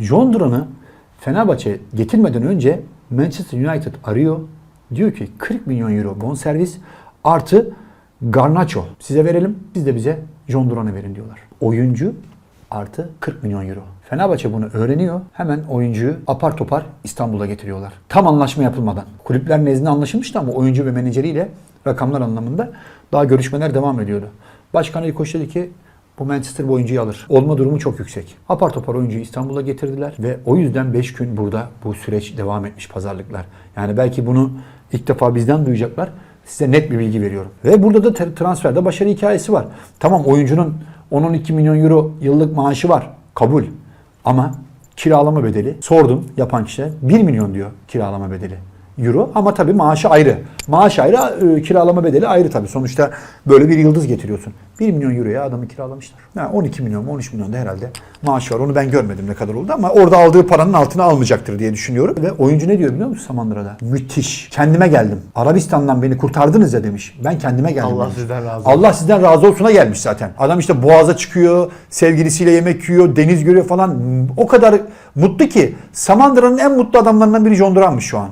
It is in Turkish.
John Duran'ı Fenerbahçe getirmeden önce Manchester United arıyor. Diyor ki 40 milyon euro bonservis artı Garnacho size verelim. Siz de bize John Duran'ı verin diyorlar. Oyuncu artı 40 milyon euro. Fenerbahçe bunu öğreniyor. Hemen oyuncuyu apar topar İstanbul'a getiriyorlar. Tam anlaşma yapılmadan. Kulüpler nezdinde anlaşılmıştı ama oyuncu ve menajeriyle rakamlar anlamında daha görüşmeler devam ediyordu. Başkan Ali Koç dedi ki bu Manchester bu oyuncuyu alır. Olma durumu çok yüksek. Apar topar oyuncuyu İstanbul'a getirdiler ve o yüzden 5 gün burada bu süreç devam etmiş pazarlıklar. Yani belki bunu ilk defa bizden duyacaklar. Size net bir bilgi veriyorum. Ve burada da tra- transferde başarı hikayesi var. Tamam oyuncunun 10-12 milyon euro yıllık maaşı var. Kabul. Ama kiralama bedeli sordum yapan kişiye 1 milyon diyor kiralama bedeli euro ama tabii maaşı ayrı. Maaş ayrı, e, kiralama bedeli ayrı tabii. Sonuçta böyle bir yıldız getiriyorsun. 1 milyon euroya adamı kiralamışlar. Yani 12 milyon mu 13 milyon da herhalde maaşı var. Onu ben görmedim ne kadar oldu ama orada aldığı paranın altına almayacaktır diye düşünüyorum. Ve oyuncu ne diyor biliyor musun Samandıra'da? Müthiş. Kendime geldim. Arabistan'dan beni kurtardınız ya demiş. Ben kendime geldim. Allah demiş. sizden razı olsun. Allah sizden razı olsuna gelmiş zaten. Adam işte boğaza çıkıyor, sevgilisiyle yemek yiyor, deniz görüyor falan. O kadar mutlu ki Samandıra'nın en mutlu adamlarından biri John Duran'mış şu an.